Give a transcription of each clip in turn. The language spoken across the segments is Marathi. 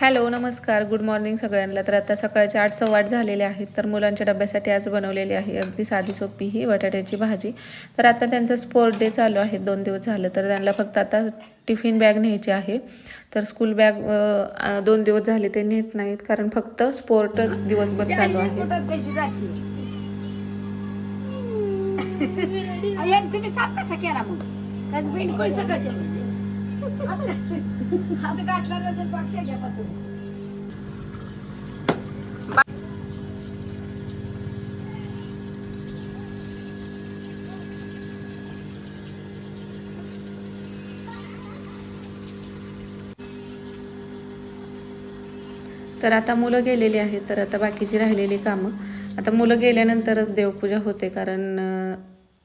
हॅलो नमस्कार. गुड मॉर्निंग सगळ्यांना. तर आता सकाळचे आठ सव्वा आठ झालेले आहेत तर मुलांच्या डब्यासाठी आज बनवलेली आहे अगदी साधी सोपी ही बटाट्याची भाजी. तर आता त्यांचं स्पोर्ट डे चालू आहे दोन दिवस झालं तर त्यांना फक्त आता टिफिन बॅग न्यायची आहे. तर स्कूल बॅग दोन दिवस झाले ते नेत नाहीत कारण फक्त स्पोर्टच दिवसभर चालू आहे. हात गाठला नंतर पक्ष घ्या पासून तर आता मुलं गेलेली आहेत तर आता बाकीची राहिलेली कामं. आता मुलं गेल्यानंतरच देवपूजा होते कारण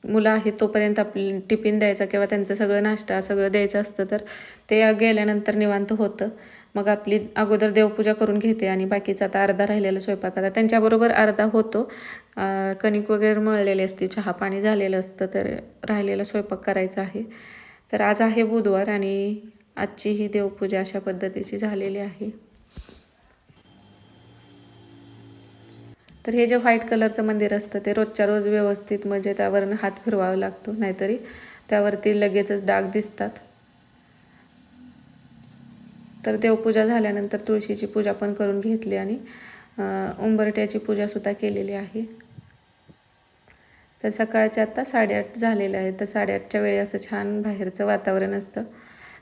मुलं आहेत तोपर्यंत आपली टिफिन द्यायचा किंवा त्यांचं सगळं नाश्ता सगळं द्यायचं असतं तर ते गेल्यानंतर निवांत होतं. मग आपली अगोदर देवपूजा करून घेते आणि बाकीचा आता अर्धा राहिलेला स्वयंपाक. आता त्यांच्याबरोबर अर्धा होतो. कणिक वगैरे मळलेली असते चहा पाणी झालेलं असतं तर राहिलेला स्वयंपाक करायचा आहे. तर आज आहे बुधवार आणि आजची ही देवपूजा अशा पद्धतीची झालेली आहे. तर हे जे व्हाईट कलरचं मंदिर असतं ते रोजच्या रोज व्यवस्थित म्हणजे त्यावरनं हात फिरवावा लागतो नाहीतरी त्यावरती लगेचच डाग दिसतात. तर देवपूजा झाल्यानंतर तुळशीची पूजा पण करून घेतली आणि उंबरट्याची पूजासुद्धा केलेली आहे. तर सकाळच्या आता साडेआठ झालेले आहे तर साडेआठच्या वेळी असं छान बाहेरचं वातावरण असतं.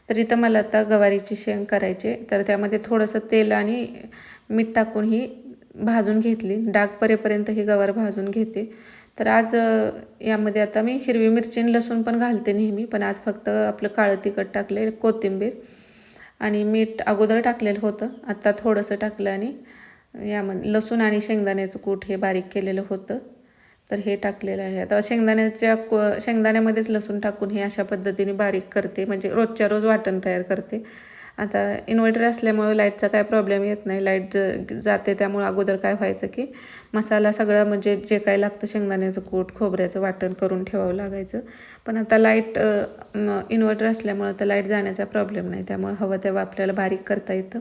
तर इथं मला आता गवारीची शेंग करायची तर त्यामध्ये थोडंसं तेल आणि मीठ टाकून ही भाजून घेतली. डाग परेपर्यंत ही गवार भाजून घेते. तर आज यामध्ये आता मी हिरवी मिरची आणि लसूण पण घालते नेहमी पण आज फक्त आपलं काळं तिखट टाकले कोथिंबीर आणि मीठ अगोदर टाकलेलं होतं. आत्ता थोडंसं टाकलं आणि यामध्ये लसूण आणि शेंगदाण्याचं कूट हे बारीक केलेलं होतं. तर हे टाकलेलं आहे. आता शेंगदाण्याच्या को शेंगदाण्यामध्येच लसूण टाकून हे अशा पद्धतीने बारीक करते. म्हणजे रोजच्या रोज वाटण तयार करते. आता इन्व्हर्टर असल्यामुळं लाईटचा काय प्रॉब्लेम येत नाही. लाइट ज जाते त्यामुळं अगोदर काय व्हायचं की मसाला सगळा म्हणजे जे काय लागतं शेंगदाण्याचं कूट खोबऱ्याचं वाटण करून ठेवावं लागायचं. पण आता लाइट इन्व्हर्टर असल्यामुळं तर लाइट जाण्याचा प्रॉब्लेम नाही. त्यामुळं हवं तेव्हा आपल्याला बारीक करता येतं.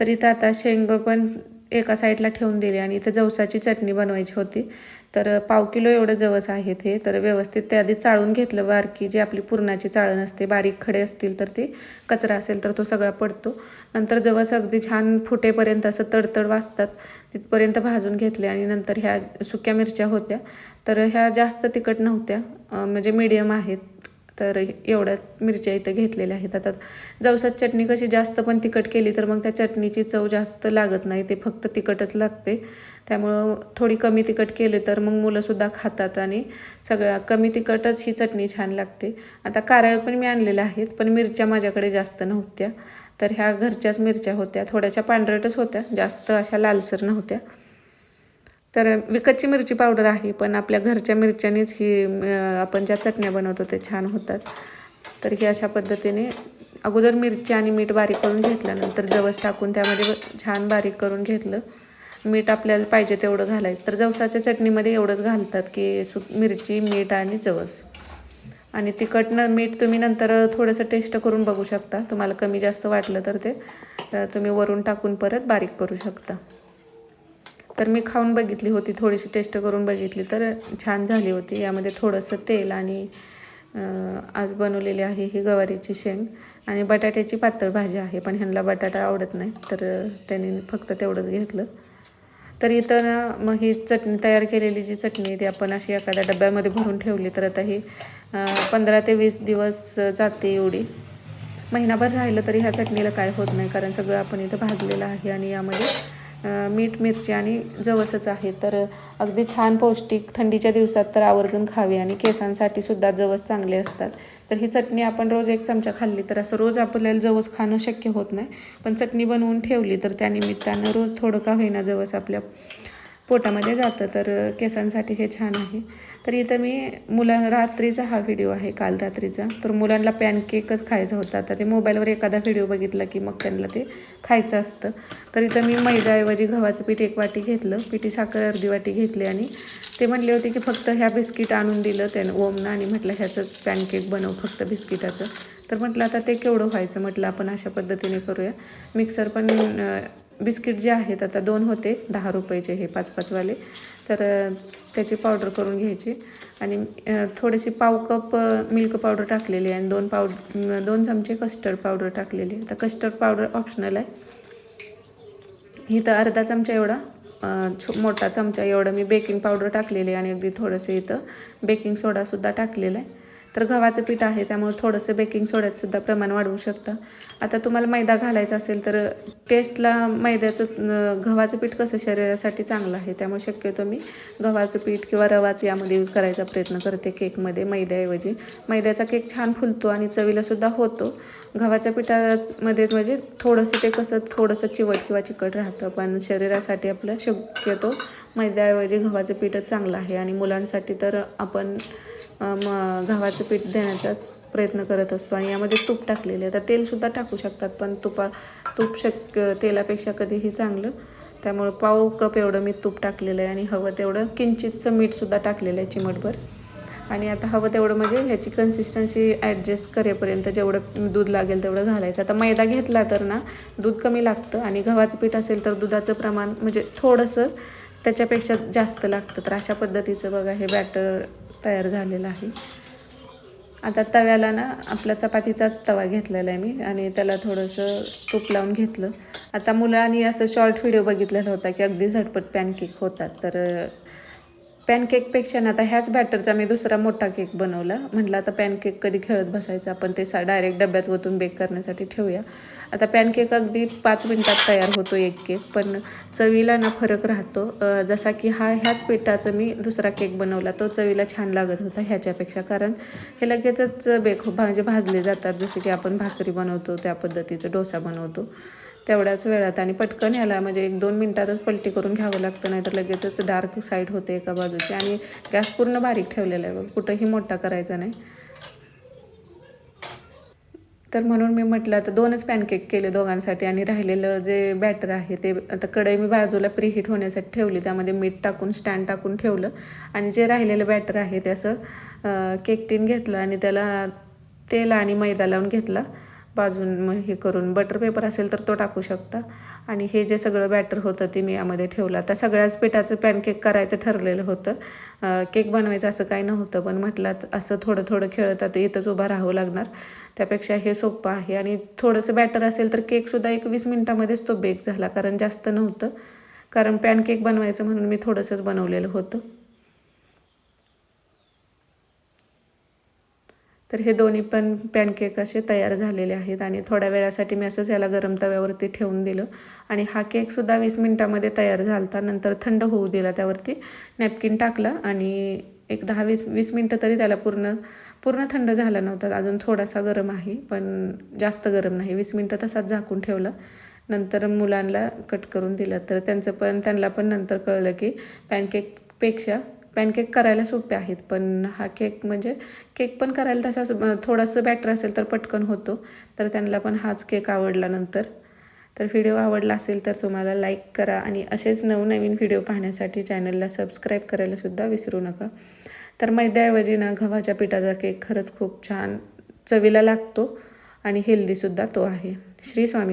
तर इथं आता शेंग पण एका साईडला ठेवून दिली आणि इथं जवसाची चटणी बनवायची होती. तर पाव किलो एवढं जवस आहेत हे तर व्यवस्थित ते आधी चाळून घेतलं बारकी जी आपली पुरणाची चाळण असते बारीक खडे असतील तर ते कचरा असेल तर तो सगळा पडतो. नंतर जवस अगदी छान फुटेपर्यंत असं तडतड वाजतात तिथपर्यंत भाजून घेतले आणि नंतर ह्या सुक्या मिरच्या होत्या. तर ह्या जास्त तिखट नव्हत्या म्हणजे मीडियम आहेत. तर एवढ्या मिरच्या इथं घेतलेल्या आहेत. आता जवसात चटणी कशी जास्त पण तिखट केली तर मग त्या चटणीची चव जास्त लागत नाही ते फक्त तिखटच लागते. त्यामुळं थोडी कमी तिखट केले तर मग मुलंसुद्धा खातात आणि सगळ्या कमी तिखटच ही चटणी छान लागते. आता कारळ पण मी आणलेल्या आहेत पण मिरच्या माझ्याकडे जास्त नव्हत्या. तर ह्या घरच्याच मिरच्या होत्या थोड्याशा पांढरटच होत्या जास्त अशा लालसर नव्हत्या. तर विकतची मिरची पावडर आहे पण आपल्या घरच्या मिरच्यानीच ही आपण ज्या चटण्या बनवतो ते छान होतात. तर ही अशा पद्धतीने अगोदर मिरची आणि मीठ बारीक करून घेतल्यानंतर जवस टाकून त्यामध्ये छान बारीक करून घेतलं. मीठ आपल्याला पाहिजे तेवढं घालायचं. तर जवसाच्या चटणीमध्ये एवढंच घालतात की सु मिरची मीठ आणि जवस. आणि तिखटनं मीठ तुम्ही नंतर थोडंसं टेस्ट करून बघू शकता. तुम्हाला कमी जास्त वाटलं तर ते तुम्ही वरून टाकून परत बारीक करू शकता. तर मी खाऊन बघितली होती थोडीशी टेस्ट करून बघितली. तर छान झाली होती. यामध्ये थोडंसं तेल आणि आज बनवलेली आहे ही गवारीची शेंग आणि बटाट्याची पातळ भाजी आहे पण ह्यांना बटाटा आवडत नाही. तर त्यांनी फक्त तेवढंच घेतलं. तर इथं मग ही चटणी तयार केलेली जी चटणी आहे ती आपण अशी एखाद्या डब्यामध्ये भरून ठेवली. तर आता ही पंधरा ते वीस दिवस जाते एवढी. महिनाभर राहिलं तरी ह्या चटणीला काय होत नाही कारण सगळं आपण इथं भाजलेलं आहे आणि यामध्ये मीठ मिरची आणि जवसच आहे. तर अगदी छान पौष्टिक थंडीच्या दिवसात तर आवर्जून खावी आणि केसांसाठी सुद्धा जवस चांगले असतात. तर ही चटणी आपण रोज एक चमचा खाल्ली तर असं रोज आपल्याला जवस खाणं शक्य होत नाही. पण चटणी बनवून ठेवली तर त्यानिमित्तानं रोज थोडं का होईना जवस आपल्या पोटामध्ये जातं तर केसांसाठी हे छान आहे. तर इथं मी मुला रात्रीचा हा व्हिडिओ आहे काल रात्रीचा. तर मुलांना पॅनकेकच खायचा होता आता ते मोबाईलवर एखादा व्हिडिओ बघितला की मग त्यांना ते खायचं असतं. तर इथं मी मैदाऐवजी गव्हाचं पीठ एक वाटी घेतलं पिठी साखर अर्धी वाटी घेतली आणि ते म्हणले होते की फक्त ह्या बिस्किट आणून दिलं त्यानं ओमनं आणि म्हटलं ह्याचंच पॅनकेक बनव फक्त बिस्किटाचं. तर म्हटलं आता ते केवढं व्हायचं? म्हटलं आपण अशा पद्धतीने करूया. मिक्सर पण बिस्किट जे आहेत आता दोन होते दहा रुपयाचे हे पाच पाचवाले. तर त्याची पावडर करून घ्यायची. आणि थोडीशी पाव कप मिल्क पावडर टाकलेली आहे आणि दोन पाव दोन चमचे कस्टर्ड पावडर टाकलेली आहे. आता कस्टर्ड पावडर ऑप्शनल आहे. इथं अर्धा चमचा एवढा छो मोठा चमचा एवढं मी बेकिंग पावडर टाकलेली आहे आणि अगदी थोडंसं इथं बेकिंग सोडासुद्धा टाकलेलं आहे. तर गव्हाचं पीठ आहे त्यामुळे थोडंसं बेकिंग सोड्यातसुद्धा प्रमाण वाढवू शकता. आता तुम्हाला मैदा घालायचा असेल तर टेस्टला मैद्याचं गव्हाचं पीठ कसं शरीरासाठी चांगलं आहे त्यामुळे शक्यतो मी गव्हाचं पीठ किंवा रवाच यामध्ये यूज करायचा प्रयत्न करते केकमध्ये मैद्याऐवजी. मैद्याचा केक छान फुलतो आणि चवीलासुद्धा होतो. गव्हाच्या पिठामध्ये म्हणजे थोडंसं ते कसं थोडंसं चिवट किंवा चिकट राहतं पण शरीरासाठी आपलं शक्यतो मैद्याऐवजी गव्हाचं पीठच चांगलं आहे. आणि मुलांसाठी तर आपण म गव्हाचं पीठ देण्याचाच प्रयत्न करत असतो आणि यामध्ये तूप टाकलेले आहे. तर तेलसुद्धा टाकू शकतात पण तुपा तूप शक्य तेलापेक्षा कधीही चांगलं. त्यामुळं पाव कप एवढं मी तूप टाकलेलं आहे आणि हवं तेवढं किंचितचं मीठसुद्धा टाकलेलं आहे चिमटभर. आणि आता हवं तेवढं म्हणजे ह्याची कन्सिस्टन्सी ॲडजस्ट करेपर्यंत जेवढं दूध लागेल तेवढं घालायचं. आता मैदा घेतला तर ना दूध कमी लागतं आणि गव्हाचं पीठ असेल तर दुधाचं प्रमाण म्हणजे थोडंसं त्याच्यापेक्षा जास्त लागतं. तर अशा पद्धतीचं बघा हे बॅटर तयार झालेला आहे. आता तव्याला ना आपला चपातीचाच तवा घेतलेला आहे मी आणि त्याला थोडंसं तूप लावून घेतलं. आता मुलांनी असं शॉर्ट व्हिडिओ बघितलेला होता की अगदी झटपट पॅनकेक होतात. तर पॅनकेकपेक्षा ना आता ह्याच बॅटरचा मी दुसरा मोठा केक बनवला. म्हटलं आता पॅनकेक कधी खेळत बसायचं? आपण ते सा डायरेक्ट डब्यात ओतून बेक करण्यासाठी ठेवूया. आता पॅनकेक अगदी पाच मिनटात तयार होतो एक केक पण चवीला ना फरक राहतो. जसा की हा ह्याच पिठाचं मी दुसरा केक बनवला तो चवीला छान लागत होता ह्याच्यापेक्षा. कारण हे लगेचच बेक म्हणजे भाजले जातात जसे की आपण भाकरी बनवतो त्या पद्धतीचं डोसा बनवतो. तेवढ्याच वेळात आणि पटकन याला म्हणजे एक दोन मिनटातच पलटी करून घ्यावं लागतं नाही तर लगेचच डार्क साईड होते एका बाजूची. आणि गॅस पूर्ण बारीक ठेवलेला आहे बघ. कुठंही मोठा करायचा नाही. तर म्हणून मी म्हटलं आता दोनच पॅनकेक केले दोघांसाठी आणि राहिलेलं जे बॅटर आहे ते आता कढई मी बाजूला प्रीहीट होण्यासाठी ठेवली त्यामध्ये मीठ टाकून स्टँड टाकून ठेवलं. आणि जे राहिलेलं बॅटर आहे ते असं केक टीन घेतलं आणि त्याला तेल आणि मैदा लावून घेतला. बाजून मग हे करून बटर पेपर असेल तर तो टाकू शकता. आणि हे जे सगळं बॅटर होतं ते मी यामध्ये ठेवलं. आता सगळ्याच पिठाचं पॅनकेक करायचं ठरलेलं होतं. केक बनवायचं असं काही नव्हतं पण म्हटलं असं थोडं थोडं खेळत आता इथंच उभं राहावं लागणार. त्यापेक्षा हे सोपं आहे. आणि थोडंसं बॅटर असेल तर केकसुद्धा एक वीस मिनटामध्येच तो बेक झाला कारण जास्त नव्हतं. कारण पॅनकेक बनवायचं म्हणून मी थोडंसंच बनवलेलं होतं. तर हे दोन्ही पण पॅनकेक असे तयार झालेले आहेत आणि थोड्या वेळासाठी मी असंच याला गरम तव्यावरती ठेवून दिलं. आणि हा केकसुद्धा वीस मिनटामध्ये तयार झाला होता नंतर थंड होऊ दिला त्यावरती. नॅपकिन टाकला आणि एक दहा वीस वीस मिनटं तरी त्याला पूर्ण पूर्ण थंड झाला नव्हता. अजून थोडासा गरम आहे पण जास्त गरम नाही. वीस मिनटं तसाच झाकून ठेवला. नंतर मुलांना कट करून दिलं. तर त्यांचं पण त्यांना पण नंतर कळलं की पॅनकेकपेक्षा पॅनकेक करायला सोपे आहेत पण हा केक म्हणजे केक पण करायला तसाच थोडंसं बॅटर असेल तर पटकन होतो. तर त्यांना पण हाच केक आवडला नंतर. तर व्हिडिओ आवडला असेल तर तुम्हाला लाईक करा आणि असेच नवनवीन व्हिडिओ पाहण्यासाठी चॅनलला सबस्क्राईब करायलासुद्धा विसरू नका. तर मैद्याऐवजी ना गव्हाच्या पिठाचा केक खरंच खूप छान चवीला लागतो आणि हेल्दीसुद्धा तो आहे. श्री स्वामी